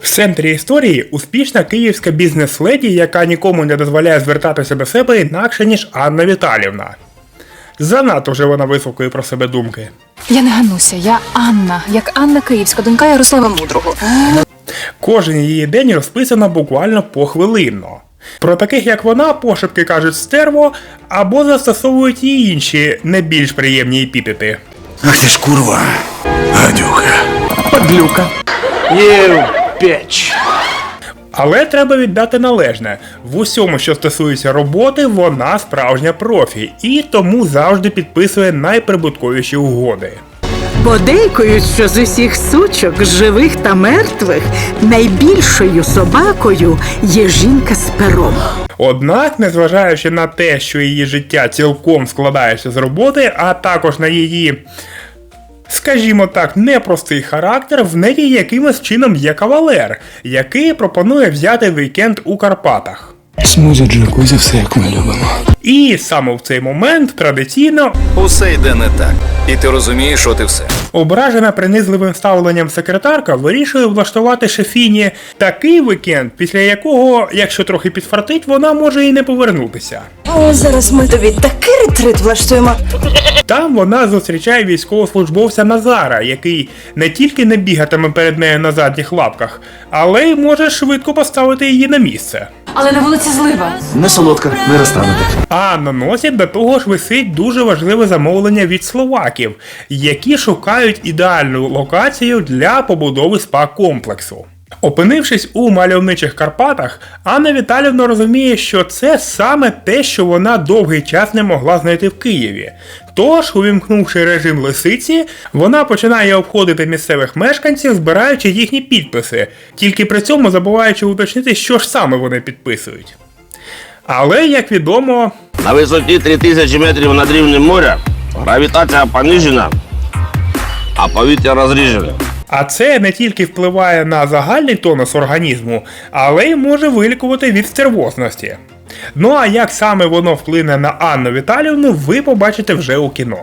В центрі історії успішна київська бізнес-леді, яка нікому не дозволяє звертатися до себе інакше, ніж Анна Віталівна. Занадто вже вона високої про себе думки. Я не гануся, я Анна, як Анна Київська, донька Ярослава Мудрого. Кожен її день розписано буквально похвилинно. Про таких як вона пошепки кажуть стерво або застосовують і інші не більш приємні епітети. Ах ти ж курва, гадюка. Подлюка. Є печ. Але треба віддати належне. В усьому, що стосується роботи, вона справжня профі і тому завжди підписує найприбутковіші угоди. Подейкують, що з усіх сучок, живих та мертвих, найбільшою собакою є жінка з пером. Однак, незважаючи на те, що її життя цілком складається з роботи, а також на її, скажімо так, непростий характер, в неї якимось чином є кавалер, який пропонує взяти вікенд у Карпатах. Смузі джакузі, все як ми любимо. І саме в цей момент традиційно Усе йде не так. І ти розумієш, от і все. ображена принизливим ставленням секретарка вирішує влаштувати шефіні такий вікенд, після якого, якщо трохи підфартить, вона може і не повернутися. О, зараз ми тобі такий ретрит влаштуємо. Там вона зустрічає військовослужбовця Назара, який не тільки не бігатиме перед нею на задніх лапках, але й може швидко поставити її на місце. Але на вулиці злива. Не солодка, не розтанете. А на носі до того ж висить дуже важливе замовлення від словаків, які шукають ідеальну локацію для побудови спа-комплексу. Опинившись у мальовничих Карпатах, Анна Віталівна розуміє, що це саме те, що вона довгий час не могла знайти в Києві. Тож, увімкнувши режим лисиці, вона починає обходити місцевих мешканців, збираючи їхні підписи, тільки при цьому забуваючи уточнити, що ж саме вони підписують. Але, як відомо, На висоті 3000 метрів над рівнем моря гравітація понижена, а повітря розріжене. А це не тільки впливає на загальний тонус організму, але й може вилікувати від стервозності. Ну а як саме воно вплине на Анну Віталівну, ви побачите вже у кіно.